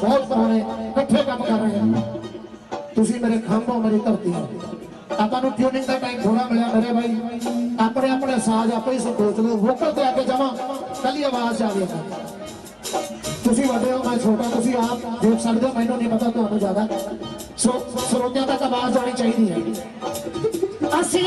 ਬਹੁਤ ਪੁਰਾਣੇ ਇਕੱਠੇ ਕੰਮ ਕਰ ਰਹੇ ਹਾਂ। ਤੁਸੀਂ ਮੇਰੇ ਖੰਭੋ ਮੇਰੀ ਧਰਤੀ ਹੋ। ਆਪਾਂ ਨੂੰ ਟਿਊਨਿੰਗ ਦਾ ਟਾਈਮ ਥੋੜਾ ਮਿਲਿਆ ਮੇਰੇ ਭਾਈ ਆਪਣੇ ਆਪਣੇ ਸਾਜ਼ ਆਪੇ ਹੀ ਸੰਕੋਚ ਲਓ। ਵੋਕਲ ਤੇ ਆ ਕੇ ਜਾਵਾਂ ਕੱਲੀ ਆਵਾਜ਼ ਆ ਤੁਸੀਂ ਵੱਡੇ ਹੋ, ਮੈਂ ਛੋਟਾ, ਤੁਸੀਂ ਆਪ ਦੇਖ ਸਕਦੇ ਹੋ, ਮੈਨੂੰ ਨਹੀਂ ਪਤਾ ਤੁਹਾਨੂੰ ਜ਼ਿਆਦਾ। ਸੋ ਸਰੋਤਿਆਂ ਤੱਕ ਆਵਾਜ਼ ਆਣੀ ਚਾਹੀਦੀ ਹੈ। ਅਸੀਂ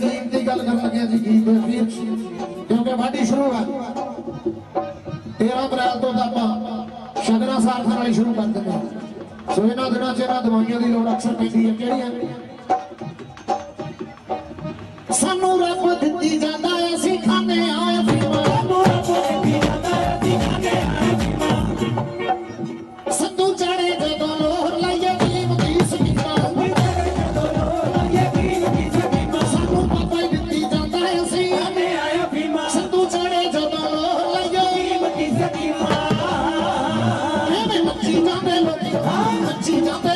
ਗੀਤ ਦੀ ਗੱਲ ਕਰਨ ਲੱਗੇ ਜੀ ਗੀਤ ਦੇ ਵੀਰ ਕਿਉਂਕਿ ਵਾਢੀ ਸ਼ੁਰੂ ਹੈ 13 ਅਪ੍ਰੈਲ ਤੋਂ ਤਾਂ ਆਪਾਂ ਸ਼ਗਨਾ ਸਾਰਥ ਵਾਲੀ ਸ਼ੁਰੂ ਕਰ ਦਿੰਦੇ ਸੋ ਇਹਨਾਂ ਦਿਨਾਂ 'ਚ ਇਹਨਾਂ ਦਵਾਈਆਂ ਦੀ ਲੋੜ ਅਕਸਰ ਪੈਂਦੀ ਹੈ। ਕਿਹੜੀਆਂ? ਦੀ ਸਕੀਮਾ